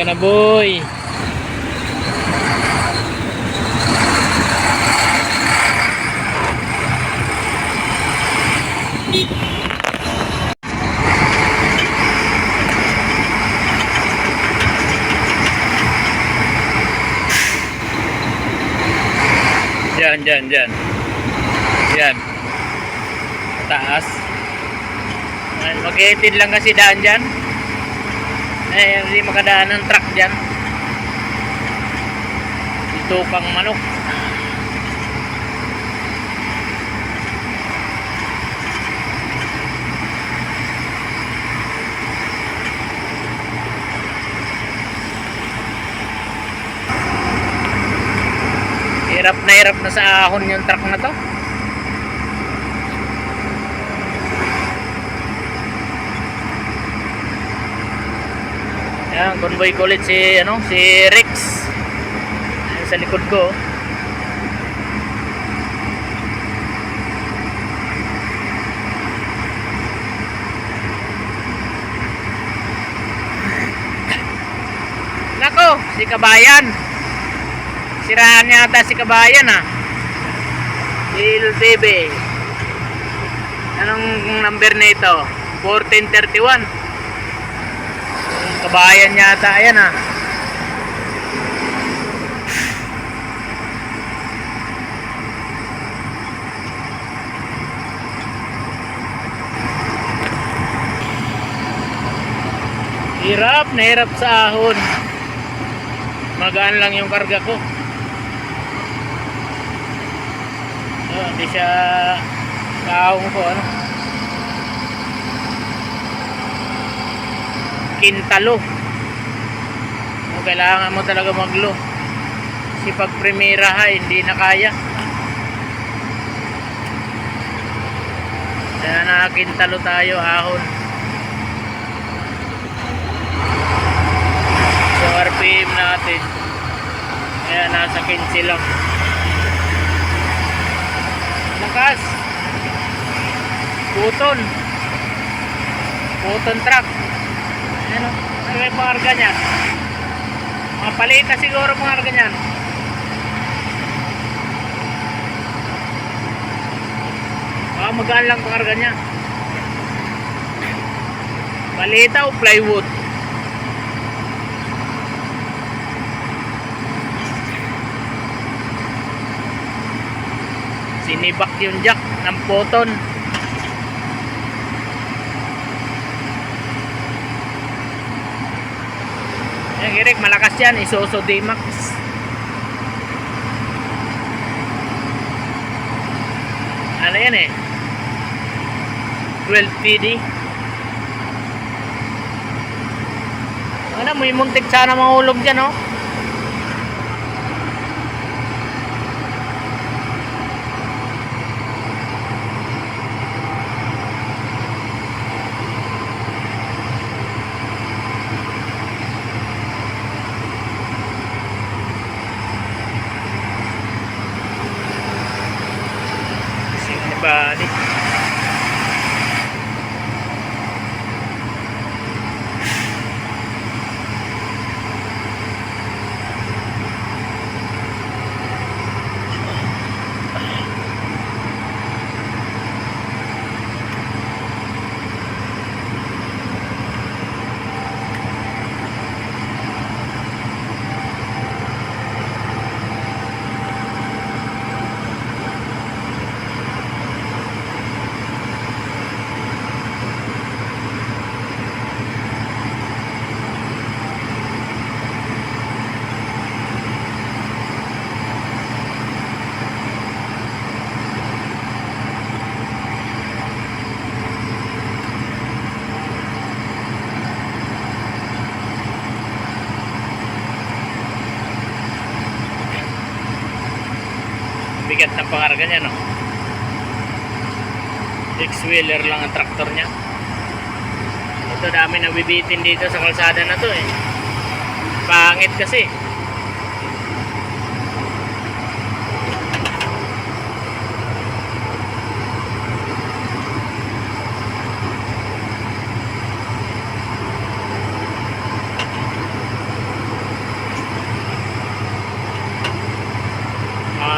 ka na boy. Diyan, diyan, diyan. Yan. Taas. Mag-18 lang kasi daan dyan. Eh, hindi makadaan ng truck dyan. Ito pang manok. Hirap na hirap na sa ahon yung truck na to. Yan, convoy ko ulit si, ano, si Rex. Ayan sa likod ko. Nako, si Kabayan. Siraan yata si Kabayan ah. Dil TV. Anong number nito? 1431. Kabayan yata, ayan ah. Hirap, nahirap sa ahon. Magaan lang yung karga ko. Hindi siya kaahon ko ano. Kintalo. Oh, kailangan mo talaga maglo. Kasi pag primera ha, hindi na kaya. Kaya nakakintalo tayo ahon. So RPM natin. Kaya nasa 15 lang. Lakas. Puton. Puton truck. Ano? Ano yung pangarga niya? Mapaliit na siguro pangarga niyan. Baka magaan lang pangarga niya. Palita o plywood? Sinibak yung jack ng poton. Yan, Eric, malakas yan. Isuso D-Max. Ano yan eh? 12 PD. Ano, may muntik sana mahulog dyan, oh. Sinibali. bigat ng pangarga niya no? Six wheeler lang ang traktor niya. Ito dami nabibitin dito sa kalsada na to eh. Pangit kasi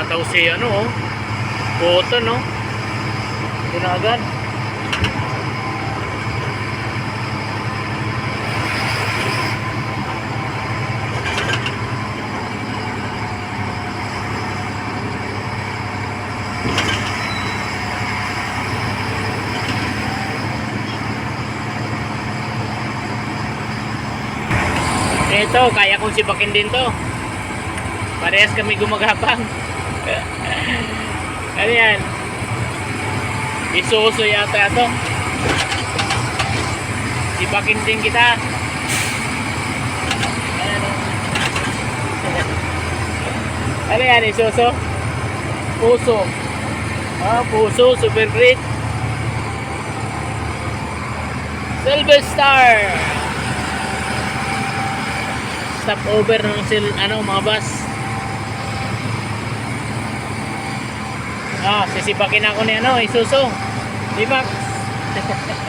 Tumataw si ano oh. Cotton no. Na agad. Ito, kaya kong sibakin din to. Parehas kami gumagapang. ano yan? Isuso yata ito. Sibakin din kita. Ano? ano yan, isuso? Puso. Ah, puso, super great. Silver Star. Stop over ng sil, ano, mga bus. Ah, sisipakin ako ni ano, Isuso. Di ba?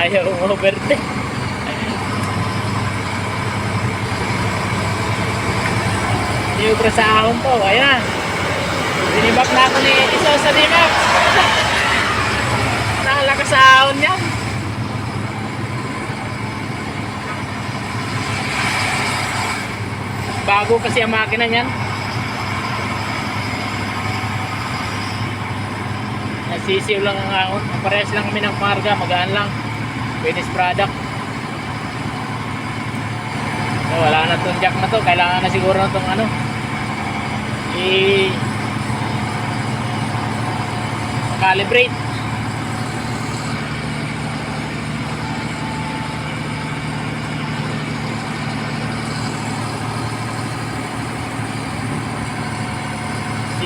Ayaw overtake. Yung sa ahon to, ayan. Dinibak na ako ni isa sa Dimax. Nakalakas sa ahon niya. Bago kasi ang makina niyan. Nasisiw lang ang ahon. Parehas lang kami ng marga, magaan lang. Finished product. So, wala na tong jack na to. Kailangan na siguro na tong ano. I calibrate.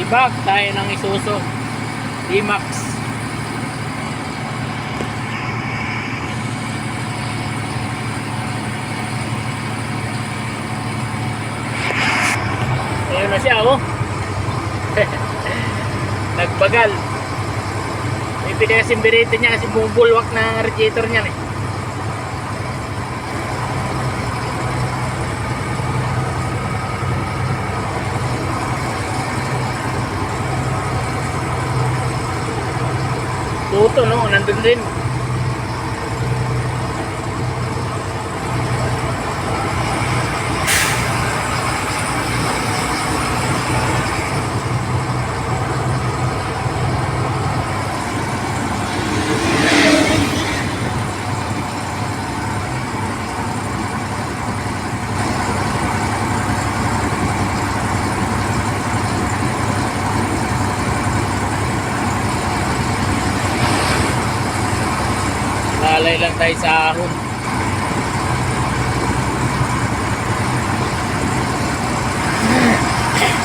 Sibak tayo ng Isuzu D-Max. Ayun na siya, oh. Nagbagal. May pinasimbirete niya kasi bumubulwak na radiator niya eh. Tuto no, nandun din. Lalay lang tayo sa ahon.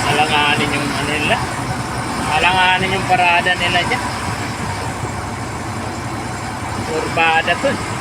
Alanganin yung ano nila. Alanganin yung parada nila dyan. Urbada to.